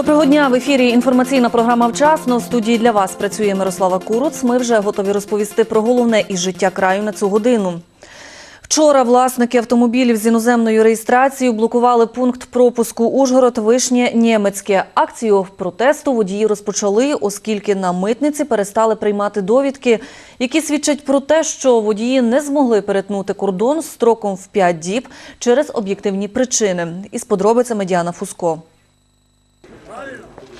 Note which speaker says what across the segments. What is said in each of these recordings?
Speaker 1: Доброго дня в ефірі. Інформаційна програма вчасно. В студії для вас працює Мирослава Куруц. Ми вже готові розповісти про головне із життя краю на цю годину. Вчора власники автомобілів з іноземною реєстрацією блокували пункт пропуску Ужгород Вишнє Нємецьке. Акцію протесту водії розпочали, оскільки на митниці перестали приймати довідки, які свідчать про те, що водії не змогли перетнути кордон строком в 5 діб через об'єктивні причини. Із подробицями Діана Фуско.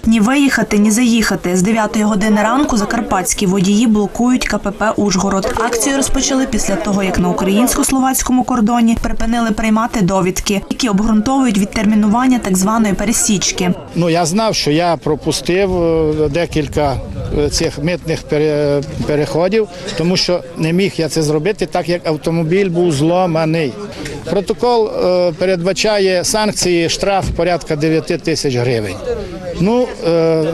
Speaker 2: Ні виїхати, ні заїхати. З 9 години ранку закарпатські водії блокують КПП Ужгород. Акцію розпочали після того, як на українсько-словацькому кордоні припинили приймати довідки, які обґрунтовують відтермінування так званої пересічки.
Speaker 3: Ну я знав, що я пропустив е, декілька е, цих митних пере- переходів, тому що не міг я це зробити, так як автомобіль був зломаний. Протокол е, передбачає санкції, штраф порядка 9 тисяч гривень. Ну е,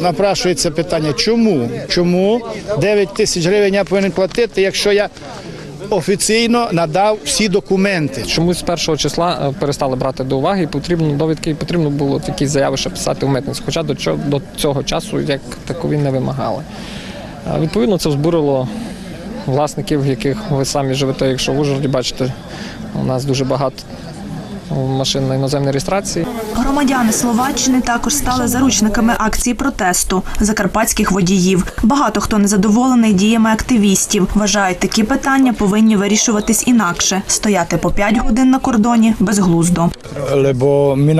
Speaker 3: напрашується питання, чому? Чому 9 тисяч гривень я повинен платити, якщо я офіційно надав всі документи?
Speaker 4: Чомусь з першого числа е, перестали брати до уваги і потрібно довідки, і потрібно було якісь заяви ще писати в митницю. Хоча до цього, до цього часу як такові не вимагали. Е, Відповідно, це збурило власників, яких ви самі живете, якщо в Ужгороді бачите, у нас дуже багато машин на іноземній реєстрації.
Speaker 2: Громадяни Словаччини також стали заручниками акції протесту закарпатських водіїв. Багато хто незадоволений діями активістів. Вважають, такі питання повинні вирішуватись інакше. Стояти по 5 годин на кордоні безглуздо.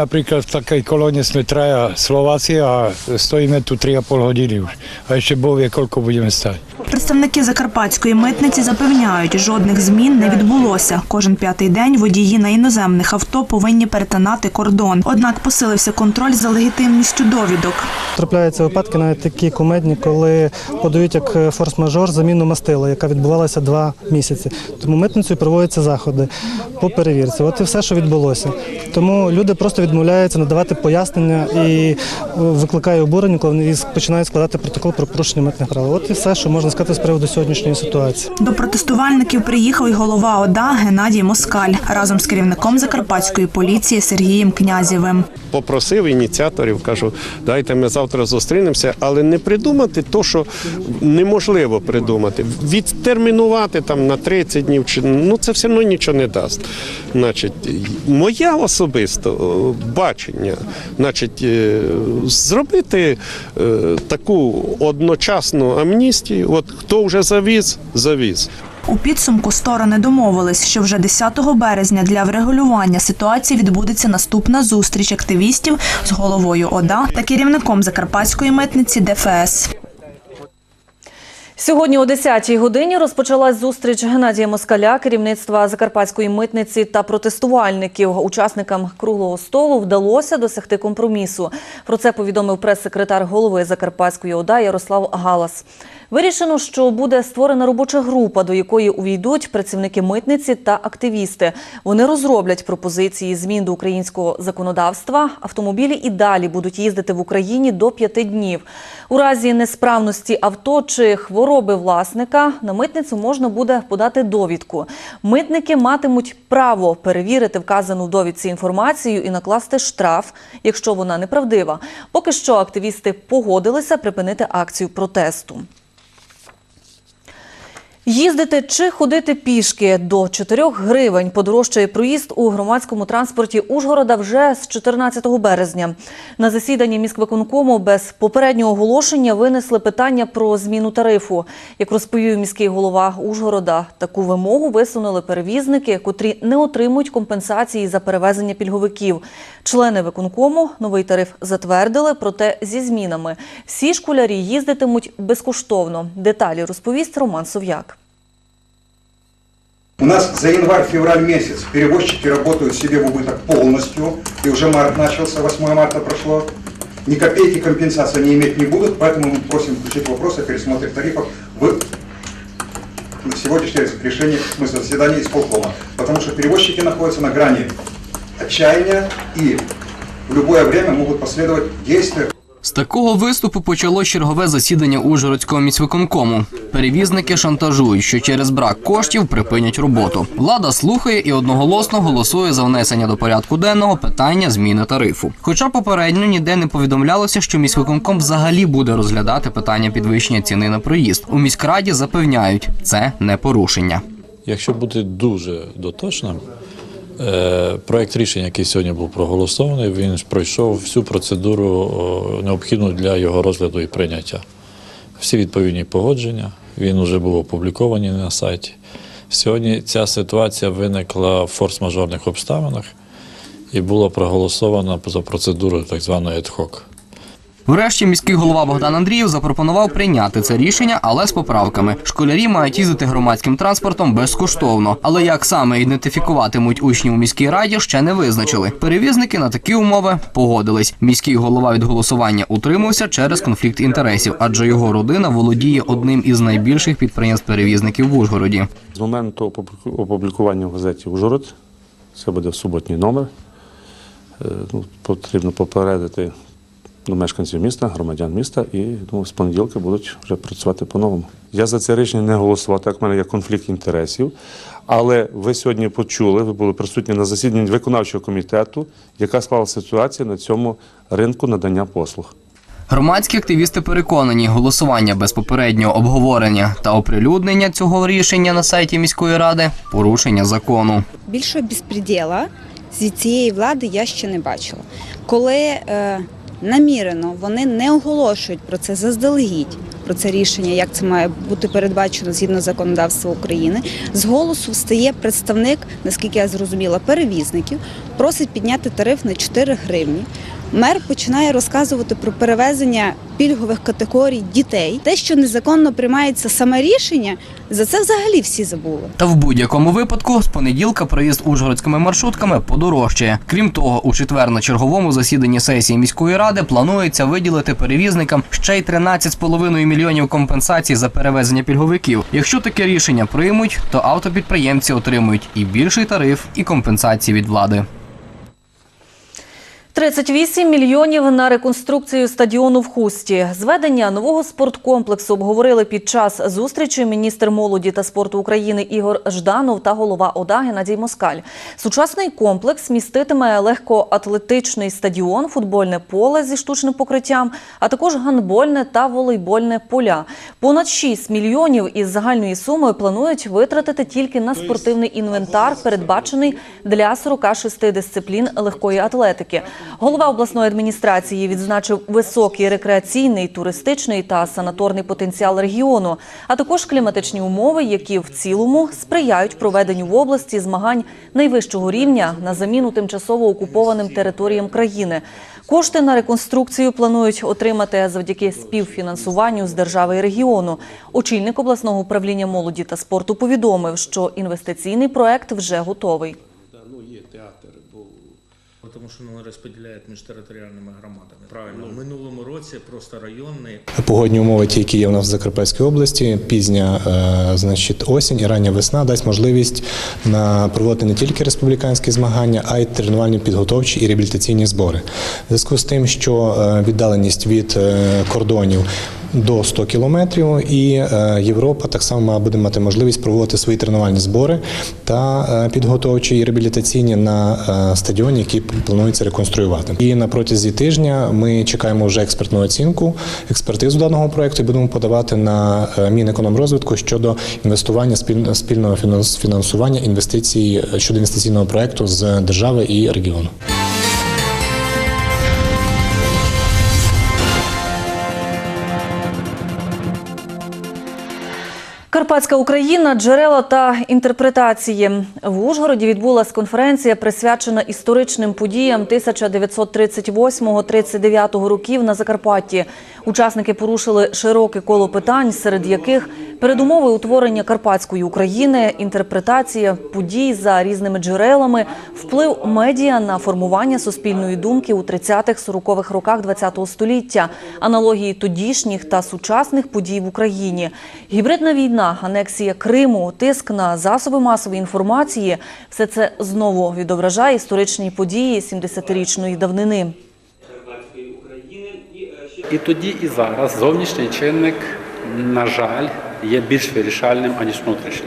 Speaker 5: napríklad v takej kolóne sme traja Slováci a stojíme tu 3,5 hodiny už. A ešte Boh vie, koľko budeme stať.
Speaker 2: Представники закарпатської митниці запевняють, жодних змін не відбулося. Кожен п'ятий день водії на іноземних авто повинні перетинати кордон. Однак посилився контроль за легітимністю довідок.
Speaker 6: Трапляються випадки навіть такі кумедні, коли подають як е, форс-мажор заміну мастила, яка відбувалася два місяці. Тому митницею проводяться заходи по перевірці. От і все, що відбулося. Тому люди просто відмовляються надавати пояснення і е, викликає обурення, коли вони починають складати протокол про порушення митних прав. От і все, що можна сказати з приводу сьогоднішньої ситуації.
Speaker 2: До протестувальників приїхав і голова ОДА Геннадій Москаль разом з керівником закарпатської поліції Сергієм Князєвим.
Speaker 7: попросив ініціаторів, кажу, дайте ми завтра зустрінемося, але не придумати то, що неможливо придумати. Відтермінувати там на 30 днів, чи ну це все одно нічого не дасть. Значить, моя особисто е, бачення, значить, е, зробити е, таку одночасну амністію. От хто вже завіз, завіз.
Speaker 2: У підсумку сторони домовились, що вже 10 березня для врегулювання ситуації відбудеться наступна зустріч активістів з головою ОДА та керівником закарпатської митниці ДФС.
Speaker 1: Сьогодні о 10-й годині розпочалась зустріч Геннадія Москаля, керівництва Закарпатської митниці та протестувальників. Учасникам круглого столу вдалося досягти компромісу. Про це повідомив прес-секретар голови Закарпатської ОДА Ярослав Галас. Вирішено, що буде створена робоча група, до якої увійдуть працівники митниці та активісти. Вони розроблять пропозиції змін до українського законодавства. Автомобілі і далі будуть їздити в Україні до п'яти днів. У разі несправності авто чи хвороби власника на митницю можна буде подати довідку. Митники матимуть право перевірити вказану в довідці інформацію і накласти штраф, якщо вона неправдива. Поки що активісти погодилися припинити акцію протесту. Їздити чи ходити пішки до 4 гривень подорожчає проїзд у громадському транспорті Ужгорода вже з 14 березня. На засіданні міськвиконкому без попереднього оголошення винесли питання про зміну тарифу. Як розповів міський голова Ужгорода, таку вимогу висунули перевізники, котрі не отримують компенсації за перевезення пільговиків. Члени виконкому новий тариф затвердили, проте зі змінами. Всі школярі їздитимуть безкоштовно. Деталі розповість Роман Сов'як.
Speaker 8: У нас за январь-февраль месяц перевозчики работают себе в убыток полностью, и уже март начался, 8 марта прошло. Ни копейки компенсации они иметь не будут, поэтому мы просим включить вопрос о пересмотре тарифов в сегодняшнее решение, в смысле заседания исполкома. Потому что перевозчики находятся на грани отчаяния и в любое время могут последовать действия,
Speaker 9: З такого виступу почало чергове засідання Ужгородського міськвиконкому. Перевізники шантажують, що через брак коштів припинять роботу. Влада слухає і одноголосно голосує за внесення до порядку денного питання зміни тарифу. Хоча попередньо ніде не повідомлялося, що міськвиконком взагалі буде розглядати питання підвищення ціни на проїзд. У міськраді запевняють, це не порушення.
Speaker 10: Якщо бути дуже доточним, проект рішення, який сьогодні був проголосований, він пройшов всю процедуру необхідну для його розгляду і прийняття. Всі відповідні погодження, він вже був опублікований на сайті. Сьогодні ця ситуація виникла в форс-мажорних обставинах і була проголосована за процедурою так званої ad-hoc.
Speaker 9: Врешті міський голова Богдан Андріїв запропонував прийняти це рішення, але з поправками. Школярі мають їздити громадським транспортом безкоштовно. Але як саме ідентифікуватимуть учнів у міській раді, ще не визначили. Перевізники на такі умови погодились. Міський голова від голосування утримався через конфлікт інтересів, адже його родина володіє одним із найбільших підприємств перевізників в Ужгороді.
Speaker 11: З моменту опубліку- опублікування в газеті Ужгород, це буде в суботній номер, е, ну, потрібно попередити ну, мешканців міста, громадян міста, і думаю, з понеділка будуть вже працювати по-новому. Я за це рішення не голосував, так в мене є конфлікт інтересів. Але ви сьогодні почули, ви були присутні на засіданні виконавчого комітету, яка склала ситуація на цьому ринку надання послуг.
Speaker 9: Громадські активісти переконані, голосування без попереднього обговорення та оприлюднення цього рішення на сайті міської ради порушення закону.
Speaker 12: більшого безпреділа з цієї влади я ще не бачила. Коли е, намірено вони не оголошують про це заздалегідь, про це рішення, як це має бути передбачено згідно законодавства України, з голосу встає представник, наскільки я зрозуміла, перевізників, просить підняти тариф на 4 гривні. Мер починає розказувати про перевезення пільгових категорій дітей. Те, що незаконно приймається саме рішення, за це взагалі всі забули.
Speaker 9: Та в будь-якому випадку з понеділка проїзд ужгородськими маршрутками подорожчає. Крім того, у четвер на черговому засіданні сесії міської ради планується виділити перевізникам ще й 13,5 мільйонів компенсацій за перевезення пільговиків. Якщо таке рішення приймуть, то автопідприємці отримують і більший тариф, і компенсації від влади.
Speaker 1: 38 мільйонів на реконструкцію стадіону в Хусті. Зведення нового спорткомплексу обговорили під час зустрічі міністр молоді та спорту України Ігор Жданов та голова ОДА Геннадій Москаль. Сучасний комплекс міститиме легкоатлетичний стадіон, футбольне поле зі штучним покриттям, а також гандбольне та волейбольне поля. Понад 6 мільйонів із загальної суми планують витратити тільки на спортивний інвентар, передбачений для 46 дисциплін легкої атлетики. Голова обласної адміністрації відзначив високий рекреаційний, туристичний та санаторний потенціал регіону, а також кліматичні умови, які в цілому сприяють проведенню в області змагань найвищого рівня на заміну тимчасово окупованим територіям країни. Кошти на реконструкцію планують отримати завдяки співфінансуванню з держави і регіону. Очільник обласного управління молоді та спорту повідомив, що інвестиційний проект вже готовий.
Speaker 13: Ну, є театр, бо тому що вони розподіляють між територіальними громадами. Правильно, в минулому році просто районний
Speaker 14: Погодні умови, ті, які є у нас в Закарпатській області, пізня е, значить, осінь і рання весна дасть можливість на проводити не тільки республіканські змагання, а й тренувальні підготовчі і реабілітаційні збори. В зв'язку з тим, що е, віддаленість від е, кордонів до 100 кілометрів, і е, Європа так само буде мати можливість проводити свої тренувальні збори та е, підготовчі і реабілітаційні на е, стадіоні, який планується реконструювати. І на протязі тижня ми чекаємо вже експертну оцінку, експертизу даного проекту і будемо подавати на Мінекономрозвитку щодо інвестування спіль- спільного фінанс- фінансування інвестицій щодо інвестиційного проекту з держави і регіону.
Speaker 1: Карпатська Україна, джерела та інтерпретації. В Ужгороді відбулася конференція, присвячена історичним подіям 1938-39 років на Закарпатті. Учасники порушили широке коло питань, серед яких передумови утворення Карпатської України, інтерпретація подій за різними джерелами, вплив медіа на формування суспільної думки у 30-40-х роках ХХ століття, аналогії тодішніх та сучасних подій в Україні, гібридна війна, анексія Криму, тиск на засоби масової інформації – все це знову відображає історичні події 70-річної давнини.
Speaker 15: і тоді, і зараз зовнішній чинник, на жаль, є більш вирішальним, аніж внутрішній.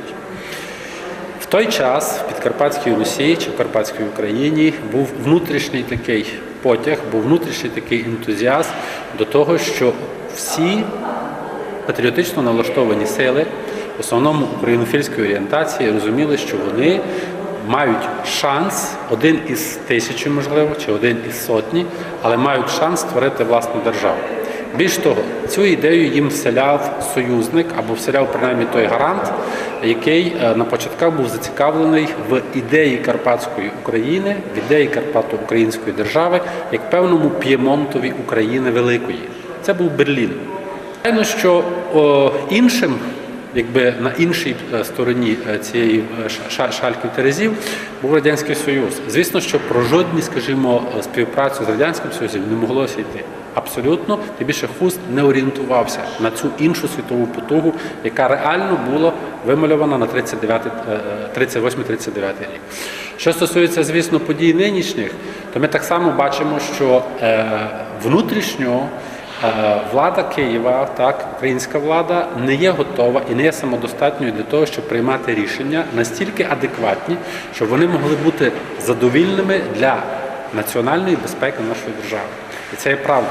Speaker 15: В той час в Підкарпатській Русі чи в Карпатській Україні був внутрішній такий потяг, був внутрішній такий ентузіазм до того, що всі патріотично налаштовані сили, в основному українофільської орієнтації, розуміли, що вони мають шанс, один із тисячі, можливо, чи один із сотні, але мають шанс створити власну державу. Більш того, цю ідею їм вселяв союзник або вселяв принаймні той гарант, який е, на початках був зацікавлений в ідеї Карпатської України, в ідеї Карпато-Української держави, як певному п'ємонтові України Великої. Це був Берлін. Звичайно, що о, іншим, якби на іншій е, стороні е, цієї е, шальки терезів був Радянський Союз. Звісно, що про жодні, скажімо, співпрацю з Радянським Союзом не моглося йти. Абсолютно, тим більше Хуст не орієнтувався на цю іншу світову потугу, яка реально була вимальована на 39, е, 38-39 рік. Що стосується, звісно, подій нинішніх, то ми так само бачимо, що внутрішньо Влада Києва, так, українська влада не є готова і не є самодостатньою для того, щоб приймати рішення настільки адекватні, щоб вони могли бути задовільними для національної безпеки нашої держави. І це є правда.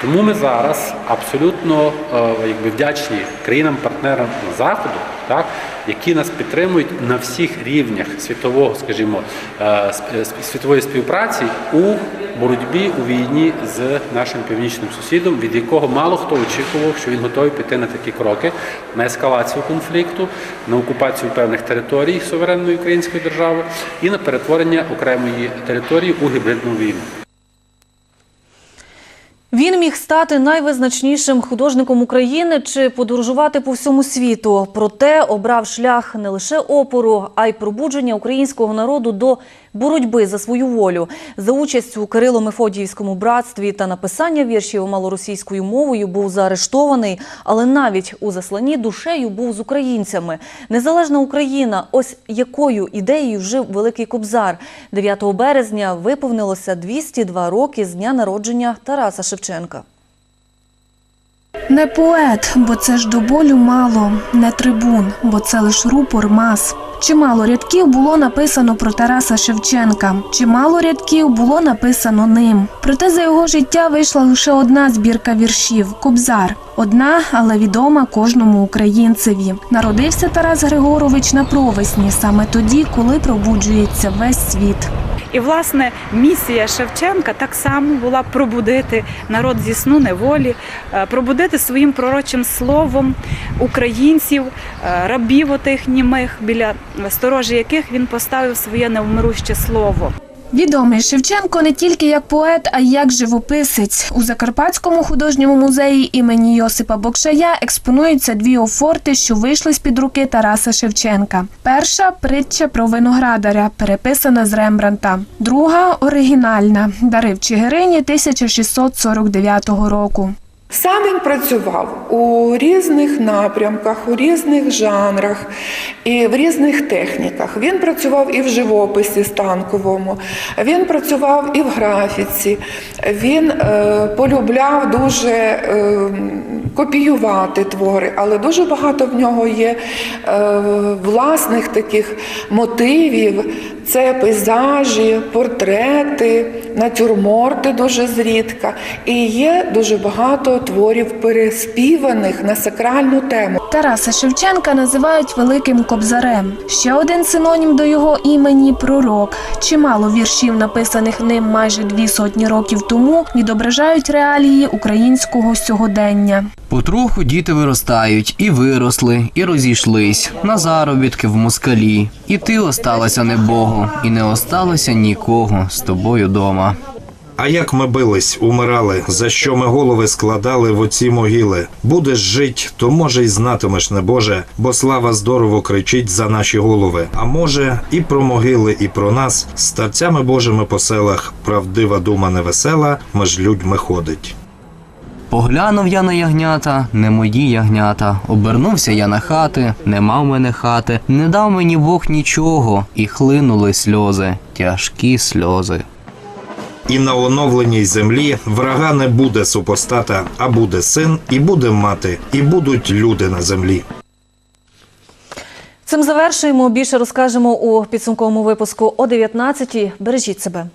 Speaker 15: Тому ми зараз абсолютно е, якби вдячні країнам-партнерам Заходу, так, які нас підтримують на всіх рівнях світового, скажімо, е, е, світової співпраці у боротьбі у війні з нашим північним сусідом, від якого мало хто очікував, що він готовий піти на такі кроки на ескалацію конфлікту, на окупацію певних територій суверенної української держави і на перетворення окремої території у гібридну війну.
Speaker 1: Він міг стати найвизначнішим художником України чи подорожувати по всьому світу. Проте обрав шлях не лише опору, а й пробудження українського народу до боротьби за свою волю. За участь у Кирило-Мефодіївському братстві та написання віршів малоросійською мовою був заарештований, але навіть у засланні душею був з українцями. Незалежна Україна, ось якою ідеєю жив Великий Кобзар. 9 березня виповнилося 202 роки з дня народження Тараса Шевченка.
Speaker 16: Не поет, бо це ж до болю мало, не трибун, бо це лиш рупор мас. Чимало рядків було написано про Тараса Шевченка, чимало рядків було написано ним. Проте за його життя вийшла лише одна збірка віршів Кобзар. Одна, але відома кожному українцеві. Народився Тарас Григорович на провесні, саме тоді, коли пробуджується весь світ.
Speaker 17: І власне місія Шевченка так само була пробудити народ зі сну неволі, е, пробудити своїм пророчим словом українців, е, рабів отих німих, біля сторожі яких він поставив своє невмируще слово.
Speaker 16: Відомий Шевченко не тільки як поет, а й як живописець. У Закарпатському художньому музеї імені Йосипа Бокшая експонуються дві офорти, що вийшли з під руки Тараса Шевченка. Перша притча про виноградаря, переписана з Рембранта. Друга оригінальна Дарив Чигирині 1649 року.
Speaker 18: Сам він працював у різних напрямках, у різних жанрах і в різних техніках. Він працював і в живописі станковому, він працював і в графіці, він е, полюбляв дуже е, копіювати твори, але дуже багато в нього є е, власних таких мотивів. Це пейзажі, портрети, натюрморти дуже зрідка. І є дуже багато творів переспіваних на сакральну тему.
Speaker 16: Тараса Шевченка називають великим кобзарем. Ще один синонім до його імені пророк. Чимало віршів, написаних ним майже дві сотні років тому, відображають реалії українського сьогодення.
Speaker 9: Потроху діти виростають, і виросли, і розійшлись на заробітки в москалі. І ти осталася небого, і не осталося нікого з тобою дома.
Speaker 19: А як ми бились, умирали, за що ми голови складали в оці могили? Будеш жить, то може й знатимеш, небоже, бо слава здорово кричить за наші голови. А може, і про могили, і про нас, старцями Божими по селах, правдива дума невесела, меж людьми ходить.
Speaker 9: Поглянув я на ягнята, не мої ягнята. Обернувся я на хати, нема в мене хати, не дав мені Бог нічого, і хлинули сльози, тяжкі сльози.
Speaker 19: І на оновленій землі врага не буде супостата, а буде син, і буде мати, і будуть люди на землі.
Speaker 1: Цим завершуємо. Більше розкажемо у підсумковому випуску о 19-й. Бережіть себе.